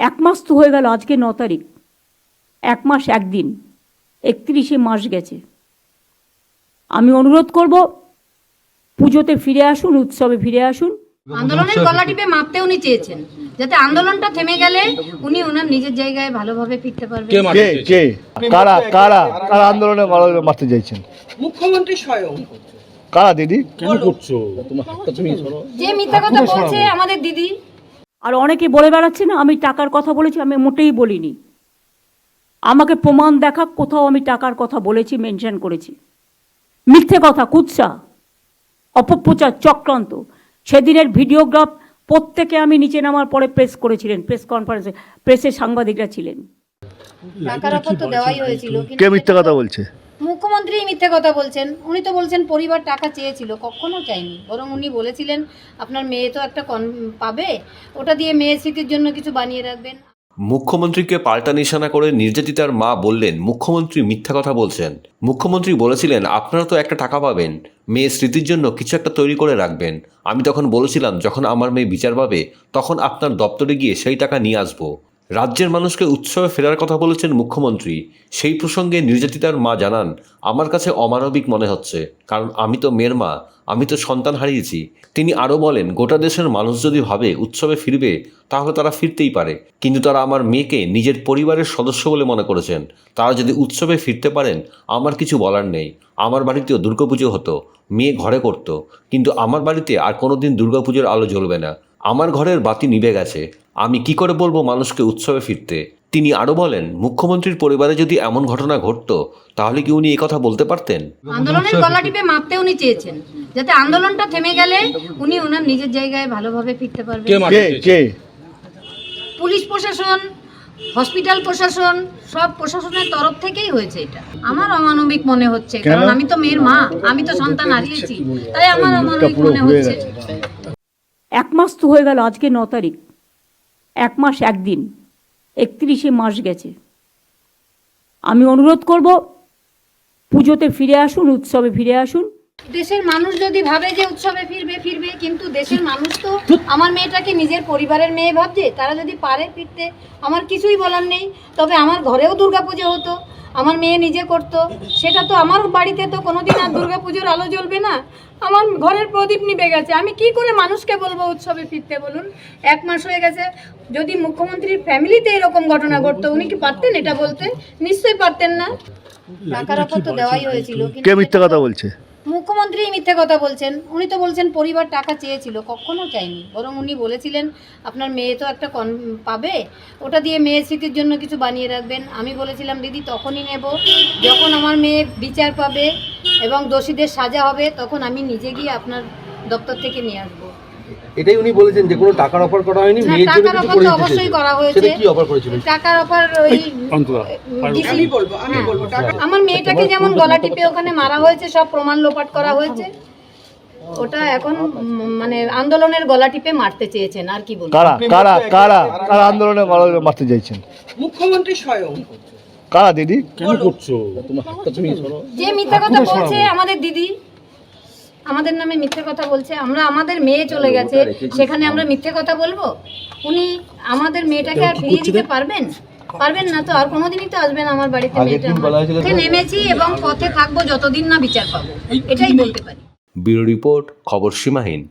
এক মাস তো হয়ে গেল আজকে ন তারিখ। এক মাস একদিন। একত্রিশে মাস গেছে। আমি অনুরোধ করব পুজোতে ফিরে আসুন উৎসবে ফিরে আসুন। আন্দোলনের গলা টিপে মাপতে উনি চেয়েছেন যাতে আন্দোলনটা থেমে গেলে উনি ওনার নিজের জায়গায় ভালোভাবে ফিরতে পারবেন। কে কে কারা কারা কারা আন্দোলনে মারা- মারতে চাইছেন? মুখ্যমন্ত্রী স্বয়ং। কারা দিদি? যে মিথ্যা কথা বলছে আমাদের দিদি আর অনেকে বলে বেড়াচ্ছে না আমি টাকার কথা বলেছি আমি মোটেই বলিনি। আমাকে প্রমাণ দেখা কোথাও আমি টাকার কথা বলেছি মেনশন করেছি। মিথ্যে কথা কুৎসা অপপ্রচার চক্রান্ত। সেদিনের ভিডিওগ্রাফ প্রত্যেকে আমি নিচে নামার পরে প্রেস করেছিলেন প্রেস কনফারেন্সে প্রেসের সাংবাদিকরা ছিলেন। টাকার অফার তো দেওয়াই হয়েছিল কে মিথ্যে কথা বলছে? মুখ্যমন্ত্রী মিথ্যে কথা বলছেন। উনি তো বলছেন পরিবার টাকা চেয়েছিল, কখনো চাইনি। বরং উনি বলেছিলেন, আপনার মেয়ে তো একটা কন, পাবে। ওটা দিয়ে মেয়ের স্মৃতির জন্য কিছু বানিয়ে রাখবেন। মুখ্যমন্ত্রীকে পাল্টা নিশানা করে নির্যাতিতার মা বললেন, মুখ্যমন্ত্রী মিথ্যা কথা বলছেন। মুখ্যমন্ত্রী বলেছিলেন, আপনারা তো একটা টাকা পাবেন। মেয়ের স্মৃতির জন্য কিছু একটা তৈরি করে রাখবেন। আমি তখন বলেছিলাম, যখন আমার মেয়ে বিচার পাবে, তখন আপনার দপ্তরে গিয়ে সেই টাকা নিয়ে আসব। রাজ্যের মানুষকে উৎসবে ফেরার কথা বলেছেন মুখ্যমন্ত্রী। সেই প্রসঙ্গে নির্যাতিতার মা জানান, আমার কাছে অমানবিক মনে হচ্ছে, কারণ আমি তো মেয়ের মা, আমি তো সন্তান হারিয়েছি। তিনি আরও বলেন, গোটা দেশের মানুষ যদি ভাবে উৎসবে ফিরবে, তাহলে তারা ফিরতেই পারে। কিন্তু তারা আমার মেয়েকে নিজের পরিবারের সদস্য বলে মনে করেছেন। তারা যদি উৎসবে ফিরতে পারেন, আমার কিছু বলার নেই। আমার বাড়িতেও দুর্গাপুজো হতো, মেয়ে ঘরে করত। কিন্তু আমার বাড়িতে আর কোনোদিন দুর্গাপুজোর আলো জ্বলবে না। আমার ঘরের বাতি নিভে গেছে। আমি কি করে বলব মানুষকে উৎসবে ফিরতে? তিনি আরও বলেন মুখ্যমন্ত্রীর পরিবারে যদি এমন ঘটনা ঘটতো তাহলে কি উনি কথা বলতে পারতেন? আন্দোলনের গলা টিপে মাপতে উনি চেয়েছেন যাতে আন্দোলনটা থেমে গেলে উনি ওনার নিজের জায়গায় ভালোভাবে ফিরতে পারবেন। পুলিশ প্রশাসন হসপিটাল প্রশাসন সব প্রশাসনের তরফ থেকেই হয়েছে এটা। আমার অমানবিক মনে হচ্ছে কারণ আমি তো মেয়ের মা আমি তো সন্তান হারিয়েছি তাই আমার অমানবিক মনে হচ্ছে। এক মাস তো হয়ে গেল আজকে ন তারিখ। এক মাস, একদিন। একত্রিশে মাস গেছে। আমি অনুরোধ করব, পুজোতে ফিরে আসুন, উৎসবে ফিরে আসুন। দেশের মানুষ যদি ভাবে যে উৎসবে ফিরবে ফিরবে কিন্তু দেশের মানুষ তো আমার মেয়েটাকে নিজের পরিবারের মেয়ে ভাবছে তারা যদি পারে ফিরতে আমার কিছুই বলার নেই। তবে আমার ঘরেও দুর্গাপুজো হতো আমার মেয়ে নিজে করত সেটা তো আমার বাড়িতে তো কোনোদিন আর দুর্গাপুজোর আলো জ্বলবে না। আমার ঘরের প্রদীপ নিভে গেছে। আমি কি করে মানুষকে বলব উৎসবে ফিরতে বলুন? এক মাস হয়ে গেছে। যদি মুখ্যমন্ত্রীর ফ্যামিলিতে এরকম ঘটনা ঘটতো উনি কি পারতেন এটা বলতে? নিশ্চয়ই পারতেন না। টাকার অফার তো দেওয়াই হয়েছিল কে মিথ্যে কথা বলছে? মুখ্যমন্ত্রী মিথ্যে কথা বলছেন। উনি তো বলছেন পরিবার টাকা চেয়েছিল, কখনো চাইনি। বরং উনি বলেছিলেন, আপনার মেয়ে তো একটা কন, পাবে। ওটা দিয়ে মেয়ের স্মৃতির জন্য কিছু বানিয়ে রাখবেন। আমি বলেছিলাম, দিদি, তখনই নেব। যখন আমার মেয়ে বিচার পাবে এবং দোষীদের সাজা হবে, তখন আমি নিজে গিয়ে আপনার দপ্তর থেকে নিয়ে আসব। এটাই উনি বলেছেন যে কোনো টাকার অফার করা হয়নি হ্যাঁ, মেয়ের জন্য কিছু করে দিতে অবশ্যই করা হয়েছে। সেটা কি অফার করেছিলেন টাকার অফার ওই আমি বলব আমি। বলব টাকা আমার মেয়েটাকে যেমন গলা টিপে ওখানে মারা হয়েছে সব প্রমাণ লোপাট করা হয়েছে। ওটা এখন মানে আন্দোলনের গলা টিপে মারতে চেয়েছেন আর কি বলব। কারা কারা কারা কারা আন্দোলনে মারা- মারতে চাইছেন? মুখ্যমন্ত্রী স্বয়ং। কারা দিদি? কেন করছ? তুমি যে মিথ্যা কথা বলছে আমাদের দিদি আমাদের নামে মিথ্যে কথা বলছে আমরা আমাদের মেয়ে চলে গেছে সেখানে আমরা মিথ্যে কথা বলব? উনি আমাদের মেয়েটাকে আর ফিরিয়ে দিতে পারবেন? পারবেন না তো আর কোনোদিনই তো আসবেন আমার বাড়িতে মেয়েটা নেমেছি এবং পথে থাকব যতদিন না বিচার পাবো। এটাই বলতে পারি। ব্যুরো রিপোর্ট খবর সীমাহীন।